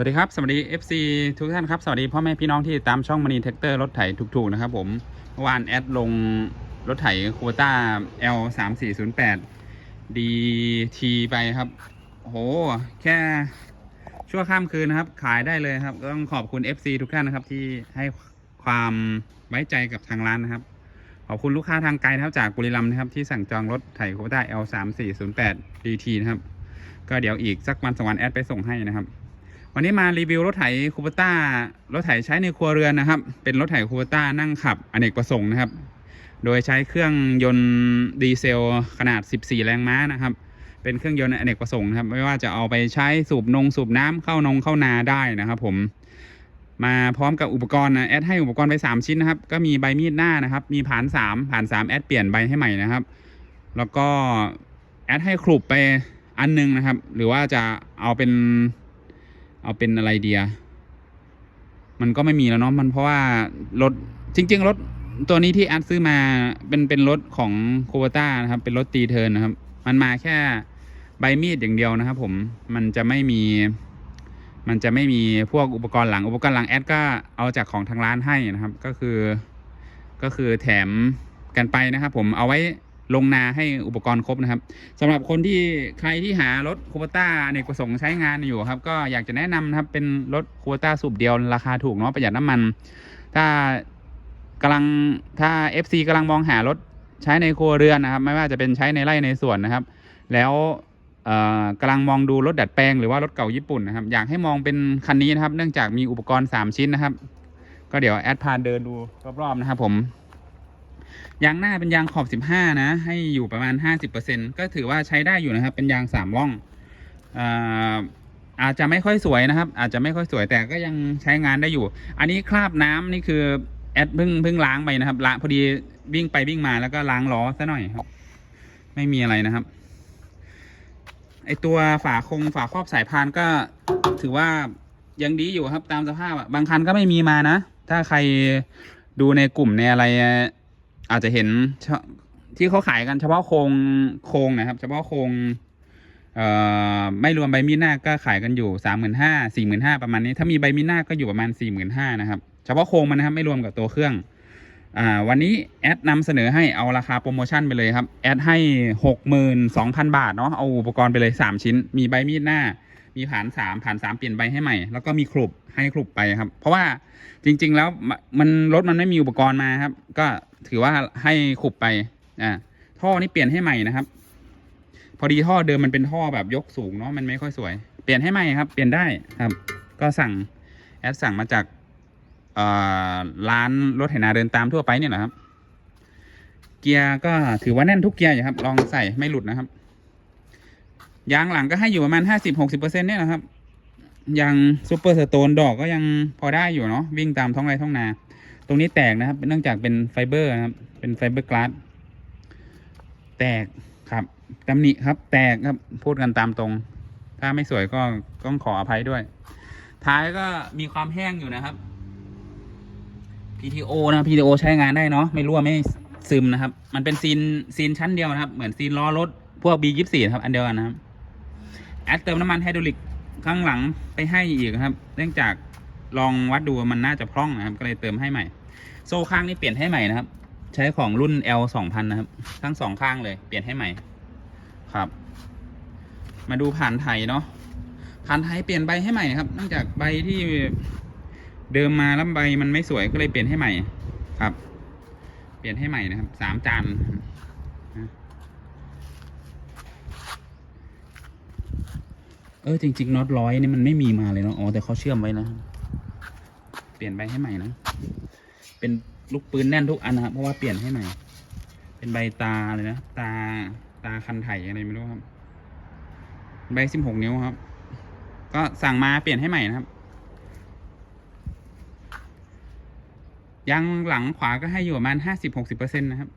วัสดีครับ สวัสดี FC ทุกท่านครับ สวัสดีพ่อแม่พี่น้องที่ตามช่องม n นีแท็กเตอร์รถไถถูกๆนะครับผมเมื่อวานแอดลงรถไถโควต้า L 3 4 0 8 DT ไปครับโห แค่ชั่วข้ามคืนนะครับ ขายได้เลยครับ ต้องขอบคุณ FC ทุกท่านนะครับ ที่ให้ความไว้ใจกับทางร้านนะครับ ขอบคุณลูกค้าทางไกลนะครับจากบุรีรัมย์นะครับ ที่สั่งจองรถไถโควต้า L 3 4 0 8 DT นะครับ ก็เดี๋ยวอีกสักวันสองวันแอดไปส่งให้นะครับ วันนี้มารีวิวรถไถคูปต้ารถไถใช้ในครัวเรือนนะครับ เป็นรถไถคูปต้านั่งขับอเนกประสงค์นะครับ โดยใช้เครื่องยนต์ดีเซลขนาด 14 แรงม้านะครับ เป็นเครื่องยนต์อเนกประสงค์นะครับ ไม่ว่าจะเอาไปใช้สูบนงสูบน้ำเข้านงเข้านาได้นะครับ ผม มาพร้อมกับอุปกรณ์นะแอดให้อุปกรณ์ไป 3 ชิ้นนะครับ ก็มีใบมีดหน้านะครับ มีผ่าน 3 ผ่าน 3 แอดเปลี่ยนใบให้ใหม่นะครับ แล้วก็แอดให้คลุปไปอันหนึงนะครับ หรือว่าจะเอาเป็น เอาเป็นอะไรเดีย มันก็ไม่มีแล้วเนาะมันเพราะว่ารถจริง ๆ รถตัวนี้ที่อัดซื้อมาเป็นเป็นรถของโคโ t ต้านะครับ เป็นรถตีเทิร์นนะครับ มันมาแค่ใบมีดอย่างเดียวนะครับ ผมมันจะไม่มี มันจะไม่มีพวกอุปกรณ์หลังอุปกรณ์หลังแอดก็เอาจากของทางร้านให้นะครับ ก็คือ ก็คือแถมกันไปนะครับ ผมเอาไว้ ลงนาให้อุปกรณ์ครบนะครับสำหรับคนที่ใครที่หารถคูปต้าในกประสงค์ใช้งานอยู่ครับ ก็อยากจะแนะนำนะครับเป็นรถคูปต้าสูบเดียวราคาถูกเนาะประหยัดน้ำมัน ถ้ากำลังถ้า FC กำลังมองหารถใช้ในครัวเรือนนะครับ ไม่ว่าจะเป็นใช้ในไร่ในสวนนะครับ แล้วเอ่อกำลังมองดูรถดัดแปลงหรือว่ารถเก่าญี่ปุ่นนะครับ อยากให้มองเป็นคันนี้นะครับ เนื่องจากมีอุปกรณ์ 3 ชิ้นนะครับ ก็เดี๋ยวแอดพาเดินดูรอบๆนะครับผม ยางหน้าเป็นยางขอบ 15 นะ ให้อยู่ประมาณ 50%ก็ถือว่าใช้ได้อยู่นะครับ เป็นยาง3ร่องอาอาจจะไม่ค่อยสวยนะครับ อาจจะไม่ค่อยสวยแต่ก็ยังใช้งานได้อยู่ อันนี้คราบน้ำนี่คือแอดเพิ่งเพิ่งล้างไปนะครับละพอดีวิ่งไปวิ่งมาแล้วก็ล้างล้อซะหน่อยครับ ไม่มีอะไรนะครับ ไอตัวฝาคงฝาครอบสายพานก็ถือว่ายังดีอยู่ครับตามสภาพอะบางคันก็ไม่มีมานะ ถ้าใครดูในกลุ่มในอะไร อาจจะเห็นที่เขาขายกันเฉพาะโครงโครงนะครับ เฉพาะโครงไม่รวมใบมีดหน้าก็ขายกันอยู่สามหมื่นห้าสี่หมื่นห้าประมาณนี้ ถ้ามีใบมีดหน้าก็อยู่ประมาณสี่หมื่นห้านะครับ เฉพาะโครงมันนะครับไม่รวมกับตัวเครื่องอวันนี้แอดนำเสนอให้เอาราคาโปรโมชั่นไปเลยครับ แอดให้หกหมื่นสองพันบาทเนาะเอาอุปกรณ์ไปเลยสามชิ้น มีใบมีดหน้า มีผ่านสามผ่านสามเปลี่ยนใบให้ใหม่ แล้วก็มีครุบให้ครุบไปครับ เพราะว่าจริง ๆ แล้วมันรถมันไม่มีอุปกรณ์มาครับ ก็ถือว่าให้ครุบไปอ่าท่อนี่เปลี่ยนให้ใหม่นะครับ พอดีท่อเดิมมันเป็นท่อแบบยกสูงเนาะมันไม่ค่อยสวย เปลี่ยนให้ใหม่ครับ เปลี่ยนได้ครับ ก็สั่งแอดสั่งมาจากร้านรถไถนาเดินตามทั่วไปเนี่ยแหละครับ เกียร์ก็ถือว่าแน่นทุกเกียร์อยู่ครับ ลองใส่ไม่หลุดนะครับ ยางหลังก็ให้อยู่ประมาณห้าสิบหกสิบเปอร์เซ็นต์เนี่ยนะครับยางซูเปอร์สโตนดอกก็ยังพอได้อยู่เนาะวิ่งตามท้องไร่ท้องนา ตรงนี้แตกนะครับเนื่องจากเป็นไฟเบอร์นะครับ เป็นไฟเบอร์กลาสแตกครับตำหนิครับ แตกครับพูดกันตามตรง ถ้าไม่สวยก็ต้องขออภัยด้วย ท้ายก็มีความแห้งอยู่นะครับ PTO นะ PTO ใช้งานได้เนาะไม่รั่วไม่ซึมนะครับ มันเป็นซีนซีนชั้นเดียวนะครับ เหมือนซีนล้อรถพวก B24 ครับ อันเดียวกันนะครับ แอดเติมน้ำมันไฮดรอลิกข้างหลังไปให้อีกครับ เนื่องจากลองวัดดูมันน่าจะพร่องนะครับ ก็เลยเติมให้ใหม่ โซ่ข้างนี่เปลี่ยนให้ใหม่นะครับ ใช้ของรุ่น L 2000นะครับ ทั้งสองข้างเลยเปลี่ยนให้ใหม่ ครับ มาดูผ่านไทยเนาะผ่านไทยเปลี่ยนใบให้ใหม่ครับเนื่องจากใบที่เดิมมาแล้วใบมันไม่สวยก็เลยเปลี่ยนให้ใหม่ ครับ เปลี่ยนให้ใหม่นะครับสามจานนะ เออจริงๆน็อตร้อยนี่มันไม่มีมาเลยเนาะอ๋อแต่เขาเชื่อมไว้นะ เปลี่ยนใบให้ใหม่นะ เป็นลูกปืนแน่นทุกอันนะครับเพราะว่าเปลี่ยนให้ใหม่ เป็นใบตาเลยนะ ตาตาคันไถอะไรไม่รู้ครับ ใบสิบหกนิ้วครับ ก็สั่งมาเปลี่ยนให้ใหม่นะครับยางหลังขวาก็ให้อยู่ประมาณห้าสิบหกสิบเปอร์เซ็นต์นะครับ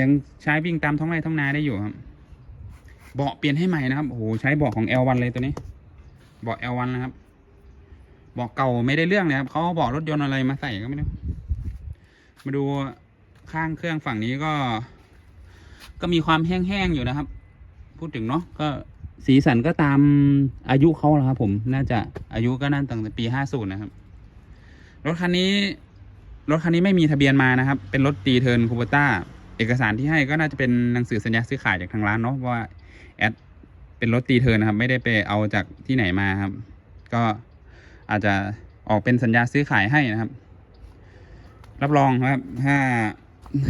ยังใช้วิ่งตามท้องไร่ท้องนาได้อยู่ครับ เบาะเปลี่ยนให้ใหม่นะครับโอ้โหใช้เบาะของ L1 เลยตัวนี้เบาะ L1 นะครับเบาะเก่าไม่ได้เรื่องเลยครับเขาเอาเบาะรถยนต์อะไรมาใส่ก็ไม่รู้มาดูข้างเครื่องฝั่งนี้ก็ ก็มีความแห้งๆอยู่นะครับ พูดถึงเนาะก็สีสันก็ตามอายุเขาแล้วครับ ผมน่าจะอายุก็น่าตั้งแต่ปีห้าศูนย์นะครับ รถคันนี้ รถคันนี้ไม่มีทะเบียนมานะครับ เป็นรถตีเทิร์นคูเปต้า เอกสารที่ให้ก็น่าจะเป็นหนังสือสัญญาซื้อขายจากทางร้านเนาะว่า แอดเป็นรถตีเทิร์นนะครับ ไม่ได้ไปเอาจากที่ไหนมาครับ ก็อาจจะออกเป็นสัญญาซื้อขายให้นะครับ รับรองครับ ถ้า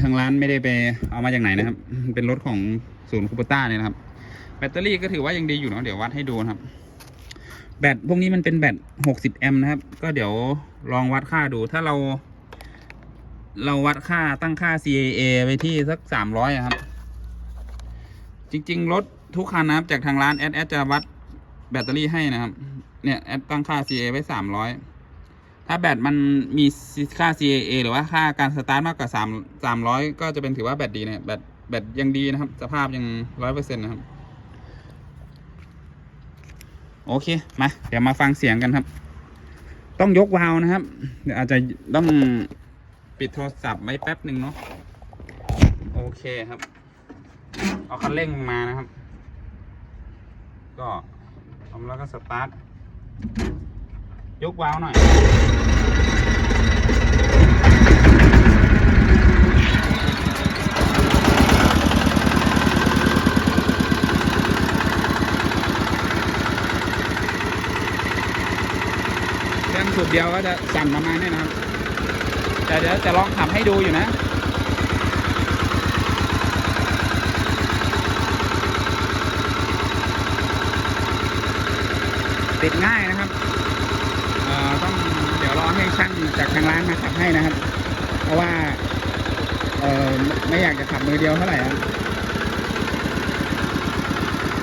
ทางร้านไม่ได้ไปเอามาจากไหนนะครับ เป็นรถของศูนย์คูเปต้าเนี่ยนะครับ แบตเตอรี่ก็ถือว่ายังดีอยู่เนาะเดี๋ยววัดให้ดูนะครับ แบตพวกนี้มันเป็นแบต 60 แอมป์นะครับ ก็เดี๋ยวลองวัดค่าดูถ้าเรา เราวัดค่าตั้งค่า CAA ไปที่สัก 300อะครับ จริง ๆ รถทุกคันนะครับ จากทางร้านแอดแอดจะวัดแบตเตอรี่ให้นะครับ เนี่ยแอดตั้งค่า C.A ไว้300ถ้าแบตมันมีค่า CAA หรือว่าค่าการสตาร์ทมากกว่า3 300 ก็จะเป็นถือว่าแบตดีนะแบตแบตยังดีนะครับ สภาพยัง100%นะครับ โอเค มา เดี๋ยวมาฟังเสียงกันครับ ต้องยกวาล์วนะครับ เดี๋ยวอาจจะต้องปิดโทรศัพท์ไว้แป๊บหนึ่งเนาะ โอเคครับ เอาคันเร่งมานะครับ ก็ทำแล้วก็สตาร์ท ยกวาล์วหน่อยเครื่องสูบเดียวก็จะสั่นประมาณนี้นะครับ แต่เดี๋ยวจะลองขับให้ดูอยู่นะ ติดง่ายนะครับอ่อต้องเดี๋ยวรอให้ช่างจากทางร้านมาขับให้นะครับ เพราะว่าเอ่อไม่อยากจะขับมือเดียวเท่าไหร่ครับ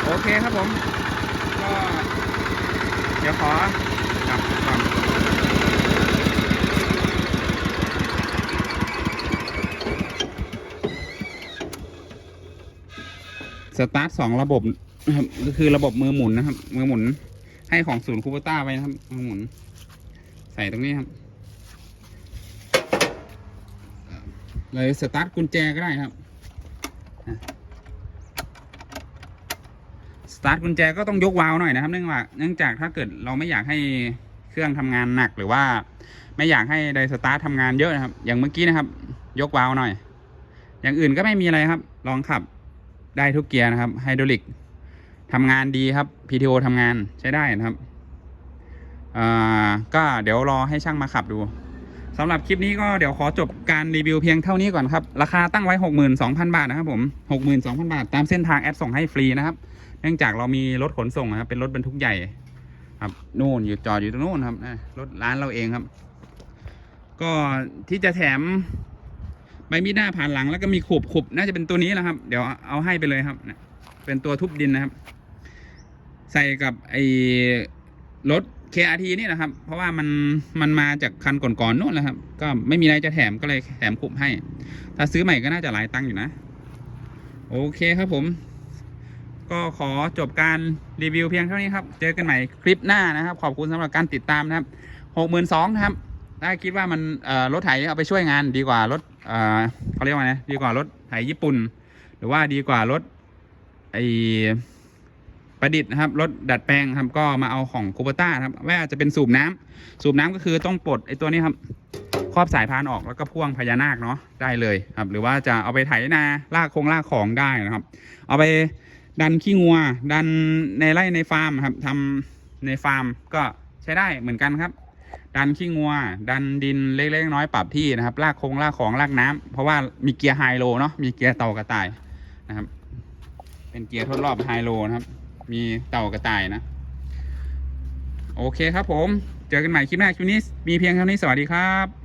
โอเคครับผม ก็เดี๋ยวขอกลับก่อนสตาร์ทสองระบบนะครับก็คือระบบมือหมุนนะครับ มือหมุน ให้ของศูนย์คูเปต้าไว้นะครับมหมุน ใส่ตรงนี้ครับเลยสตาร์ทกุญแจก็ได้ครับสตาร์ทกุญแจก็ต้องยกวาล์วหน่อยนะครับ เนื่องว่าเนื่องจากถ้าเกิดเราไม่อยากให้เครื่องทำงานหนักหรือว่า ไม่อยากให้ไดสตาร์ททำงานเยอะนะครับ อย่างเมื่อกี้นะครับ ยกวาล์วหน่อย อย่างอื่นก็ไม่มีอะไรครับ ลองขับได้ทุกเกียร์นะครับไฮดรอลิก ทำงานดีครับ PTO ทำงานใช้ได้นะครับอ่าก็เดี๋ยวรอให้ช่างมาขับดูสำหรับคลิปนี้ก็เดี๋ยวขอจบการรีวิวเพียงเท่านี้ก่อนครับ ราคาตั้งไว้ 62,000 บาทนะครับผม 62,000 บาท ตามเส้นทางแอดส่งให้ฟรีนะครับ เนื่องจากเรามีรถขนส่งนะครับ เป็นรถบรรทุกใหญ่ครับนู่นอยู่จอดอยู่ตรงนู้นครับรถร้านเราเองครับ ก็ที่จะแถมใบมีดหน้าผ่านหลังแล้วก็มีขบขบน่าจะเป็นตัวนี้แหละครับ เดี๋ยวเอาให้ไปเลยครับนะ เป็นตัวทุบดินนะครับ ใส่กับไอ้รถ KRT นี่นะครับ เพราะว่ามันมันมาจากคันก่อนๆนู่นแหละครับ ก็ไม่มีอะไรจะแถมก็เลยแถมขบให้ ถ้าซื้อใหม่ก็น่าจะหลายตังค์อยู่นะ โอเคครับผม ก็ขอจบการรีวิวเพียงเท่านี้ครับ เจอกันใหม่คลิปหน้านะครับ ขอบคุณสำหรับการติดตามนะครับหกหมื่นสองนะครับ ถ้าคิดว่ามันรถไถเอาไปช่วยงานดีกว่า รถเอ่อเขาเรียกว่าไงดีกว่ารถไถญี่ปุ่น หรือว่าดีกว่ารถ ไอประดิษฐ์นะครับรถดัดแปลงครับก็มาเอาของคูเปต้าครับว่าจะเป็นสูบน้ำสูบน้ำก็คือต้องปลดไอตัวนี้ครับครอบสายพานออกแล้วก็พ่วงพญานาคเนาะได้เลยครับ หรือว่าจะเอาไปไถนาลากคงลากของได้นะครับ เอาไปดันขี้งัว ดันในไร่ในฟาร์มครับทำในฟาร์มก็ใช้ได้เหมือนกันครับ ดันขี้งัว ดันดินเล็กๆน้อยปรับที่นะครับลากคงลากของลากน้ำเพราะว่ามีเกียร์ไฮโลเนาะมีเกียร์เต่ากระต่ายนะครับ เป็นเกียร์ทดรอบไฮโลนะครับ มีเต่ากระต่ายนะ โอเคครับผม เจอกันใหม่คลิปหน้าคลิปนี้มีเพียงเท่านี้สวัสดีครับ